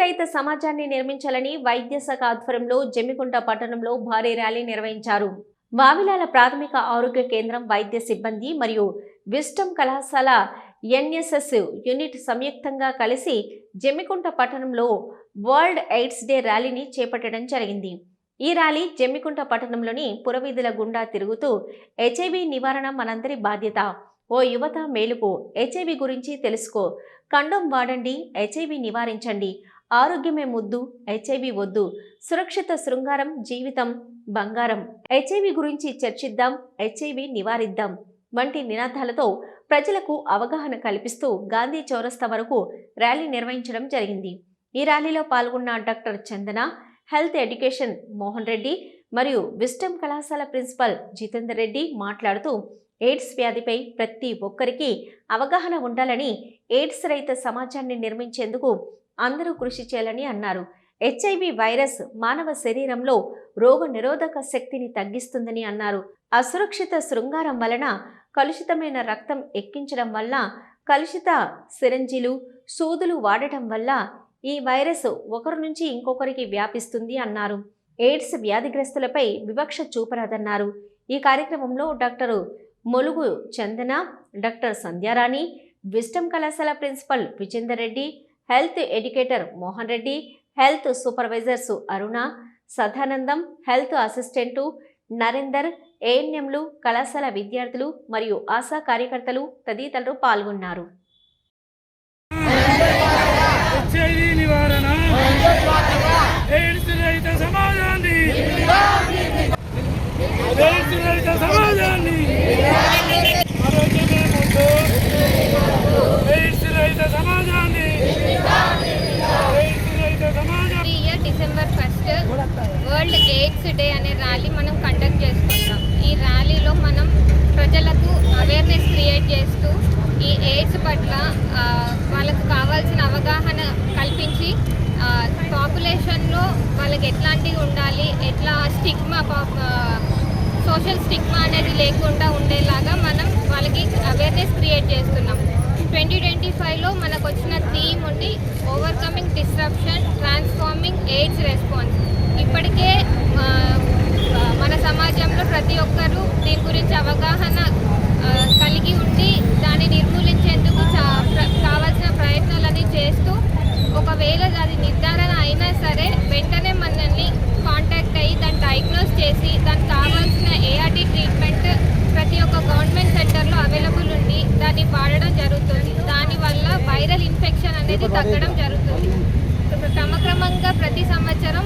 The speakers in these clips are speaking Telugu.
రహిత సమాజాన్ని నిర్మించాలని వైద్య శాఖ ఆధ్వర్యంలో జమ్మికుంట పట్టణంలో భారీ ర్యాలీ నిర్వహించారు. వావిలాల ప్రాథమిక ఆరోగ్య కేంద్రం వైద్య సిబ్బంది మరియు విస్టమ్ కళాశాల ఎన్ఎస్ఎస్ యూనిట్ సంయుక్తంగా కలిసి జమ్మికుంట పట్టణంలో వరల్డ్ ఎయిడ్స్ డే ర్యాలీని చేపట్టడం జరిగింది. ఈ ర్యాలీ జమ్మికుంట పట్టణంలోని పురవీధుల గుండా తిరుగుతూ హెచ్ఐవి నివారణ మనందరి బాధ్యత. ఓ యువత మేలుకు హెచ్ఐవి గురించి తెలుసుకో కండోమ్ వాడండి హెచ్ఐవి నివారించండి. ఆరోగ్యమే ముద్దు హెచ్ఐవి వద్దు. సురక్షిత శృంగారం జీవితం బంగారం. హెచ్ఐవి గురించి చర్చిద్దాం హెచ్ఐవి నివారిద్దాం వంటి నినాదాలతో ప్రజలకు అవగాహన కల్పిస్తూ గాంధీ చౌరస్తా వరకు ర్యాలీ నిర్వహించడం జరిగింది. ఈ ర్యాలీలో పాల్గొన్న doctor Chandana health education Mohan Reddy మరియు విస్టమ్ కళాశాల ప్రిన్సిపల్ జితేందర్ రెడ్డి మాట్లాడుతూ ఎయిడ్స్ వ్యాధిపై ప్రతి ఒక్కరికి అవగాహన ఉండాలని ఎయిడ్స్ రహిత సమాజాన్ని నిర్మించేందుకు అందరూ కృషి చేయాలని అన్నారు. హెచ్ఐవి వైరస్ మానవ శరీరంలో రోగ నిరోధక శక్తిని తగ్గిస్తుందని అన్నారు. అసురక్షిత శృంగారం వలన కలుషితమైన రక్తం ఎక్కించడం వల్ల కలుషిత సిరంజీలు సూదులు వాడటం వల్ల ఈ వైరస్ ఒకరి నుంచి ఇంకొకరికి వ్యాపిస్తుంది అన్నారు. ఎయిడ్స్ వ్యాధిగ్రస్తులపై వివక్ష చూపరాదన్నారు. ఈ కార్యక్రమంలో doctor Molugu Chandana doctor Sandhyarani Wisdom కళాశాల principal Vijender Reddy health educator Mohan Reddy health supervisors Aruna Sadanandam health assistant Narender ఏఎన్ఎంలు కళాశాల విద్యార్థులు మరియు ఆశా కార్యకర్తలు తదితరులు పాల్గొన్నారు. సమాజాన్ని ఎయిడ్స్ రహిత సమాజాన్ని ఆరోగ్యమే ముందు ఎయిడ్స్ రహిత సమాజాన్ని ఎయిడ్స్ రహిత సమాజం ఈ year December first world AIDS day అనే ర్యాలీ మనం కండక్ట్ చేసుకుంటాం. ఈ ర్యాలీలో మనం ప్రజలకు అవేర్నెస్ క్రియేట్ చేస్తూ ఈ ఎయిడ్స్ పట్ల వాళ్ళకు కావాల్సిన అవగాహన కల్పించి పాపులేషన్లో వాళ్ళకి ఎట్లాంటివి ఉండాలి ఎట్లా స్టిగ్మా సోషల్ స్టిగ్మా అనేది లేకుండా ఉండేలాగా మనం వాళ్ళకి అవేర్నెస్ క్రియేట్ చేస్తున్నాం. ట్వంటీ ట్వంటీ ఫైవ్లో మనకు వచ్చిన థీమ్ ఉండి overcoming disruption transforming AIDS response. ఇప్పటికే మన సమాజంలో ప్రతి ఒక్కరూ దీని గురించి అవగాహన ఆ, కలిగి ఉండి దాన్ని నిర్మూలించేందుకు చా ప్ర- కావాల్సిన ప్రయత్నాలన్నీ చేస్తూ ఒకవేళ అది నిర్ధారణ అయినా సరే వెంటనే మనల్ని కాంటాక్ట్ అయ్యి దాన్ని డయాగ్నోస్ చేసి దానికి కావాల్సిన ఏఆర్టీ ట్రీట్మెంట్ ప్రతి ఒక్క గవర్నమెంట్ సెంటర్లో అవైలబుల్ దాన్ని వాడడం జరుగుతుంది. దానివల్ల వైరల్ ఇన్ఫెక్షన్ అనేది తగ్గడం జరుగుతుంది. క్రమక్రమంగా ప్రతి సంవత్సరం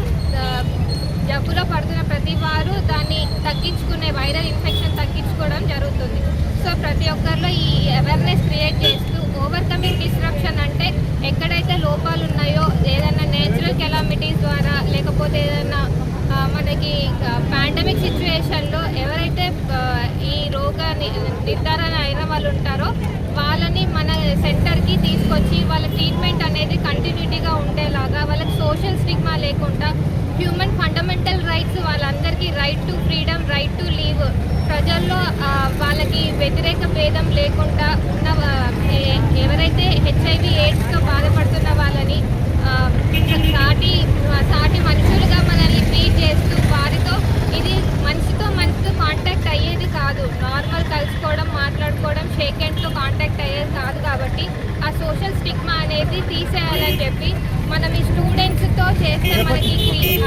జబ్బులో పడుతున్న ప్రతి వారు దాన్ని తగ్గించుకునే వైరల్ ఇన్ఫెక్షన్ తగ్గించుకోవడం జరుగుతుంది. సో ప్రతి ఒక్కరిలో ఈ అవేర్నెస్ క్రియేట్ చేస్తూ ఓవర్కమింగ్ డిస్ట్రప్షన్ అంటే ఎక్కడైతే లోపాలు ఉన్నాయో ఏదైనా నేచురల్ కెలామిటీస్ ద్వారా లేకపోతే ఏదైనా మనకి పాండమిక్ సిచ్యువేషన్లో ఎవరైతే ఆ, ఈ రోగ ని- నిర్ధారణ అయిన వాళ్ళు ఉంటారో వాళ్ళని మన వచ్చి వాళ్ళ ట్రీట్మెంట్ అనేది కంటిన్యూటీగా ఉండేలాగా వాళ్ళకి సోషల్ స్టిగ్మా లేకుండా హ్యూమన్ ఫండమెంటల్ రైట్స్ వాళ్ళందరికీ right to freedom right to live ప్రజల్లో వాళ్ళకి వ్యతిరేక భేదం లేకుండా ఉన్న ఎవరైతే హెచ్ఐవి ఎయిడ్స్తో బాధపడుతున్న వాళ్ళని సాటి సాటి మనుషులుగా మనల్ని ట్రీట్ చేస్తూ వారితో ఇది మనిషితో మనిషితో కాంటాక్ట్ అయ్యేది కాదు. నార్మల్ కలుసుకోవడం మాట్లాడుకోవడం షేక్ హ్యాండ్తో కాంటాక్ట్ అయ్యేది కాదు కాబట్టి ఆ సోషల్ స్టిగ్మా అనేది తీసేయాలని చెప్పి మనం ఈ స్టూడెంట్స్తో చేస్తే మనకి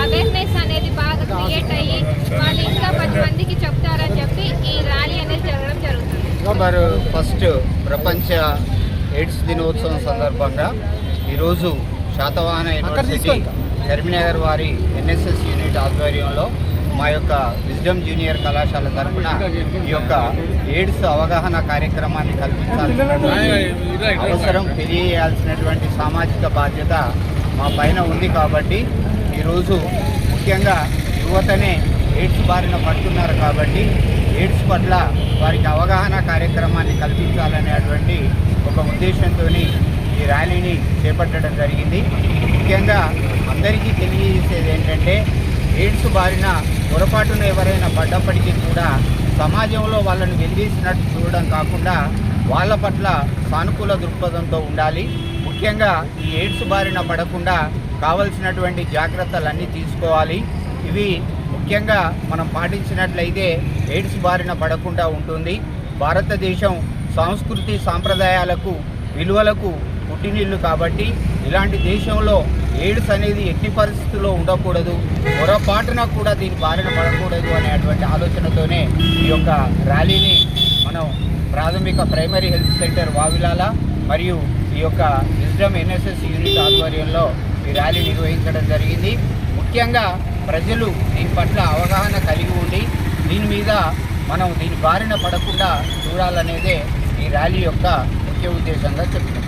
అవేర్నెస్ అనేది బాగా క్రియేట్ అయ్యి వాళ్ళు ఇంకా పది మందికి చెప్తారని చెప్పి ఈ ర్యాలీ అనేది జరగడం జరుగుతుంది. మరి ఫస్ట్ ప్రపంచ ఎయిడ్స్ దినోత్సవం సందర్భంగా ఈరోజు శాతవాహన యూనివర్సిటీ కరీంనగర్ వారి ఎన్ఎస్ఎస్ యూనిట్ ఆధ్వర్యంలో మా యొక్క విజ్డమ్ జూనియర్ కళాశాల తరఫున ఈ యొక్క ఎయిడ్స్ అవగాహన కార్యక్రమాన్ని కల్పించాల్సినటువంటి అవసరం తెలియజేయాల్సినటువంటి సామాజిక బాధ్యత మా పైన ఉంది కాబట్టి ఈరోజు ముఖ్యంగా యువతనే ఎయిడ్స్ బారిన పడుతున్నారు కాబట్టి ఎయిడ్స్ పట్ల వారికి అవగాహన కార్యక్రమాన్ని కల్పించాలనేటువంటి ఒక ఉద్దేశంతో ఈ ర్యాలీని చేపట్టడం జరిగింది. ముఖ్యంగా అందరికీ తెలియజేసేది ఏంటంటే ఎయిడ్స్ బారిన పొరపాటున ఎవరైనా పడ్డప్పటికీ కూడా సమాజంలో వాళ్ళని వెలివేసినట్టు చూడడం కాకుండా వాళ్ళ పట్ల సానుకూల దృక్పథంతో ఉండాలి. ముఖ్యంగా ఈ ఎయిడ్స్ బారిన పడకుండా కావలసినటువంటి జాగ్రత్తలన్నీ తీసుకోవాలి. ఇవి ముఖ్యంగా మనం పాటించినట్లయితే ఎయిడ్స్ బారిన పడకుండా ఉంటుంది. భారతదేశం సంస్కృతి సాంప్రదాయాలకు విలువలకు పుట్టినిల్లు కాబట్టి ఇలాంటి దేశంలో ఎయిడ్స్ అనేది ఎట్టి పరిస్థితుల్లో ఉండకూడదు. పొరపాటున కూడా దీని బారిన పడకూడదు అనేటువంటి ఆలోచనతోనే ఈ యొక్క ర్యాలీని మనం ప్రాథమిక ప్రైమరీ హెల్త్ సెంటర్ వావిలాల మరియు ఈ యొక్క విజ్డమ్ ఎన్ఎస్ఎస్ యూనిట్ ఆధ్వర్యంలో ఈ ర్యాలీ నిర్వహించడం జరిగింది. ముఖ్యంగా ప్రజలు దీని పట్ల అవగాహన కలిగి ఉండి దీని మీద మనం దీని బారిన పడకుండా చూడాలనేదే ఈ ర్యాలీ యొక్క ముఖ్య ఉద్దేశంగా చెప్తున్నాం.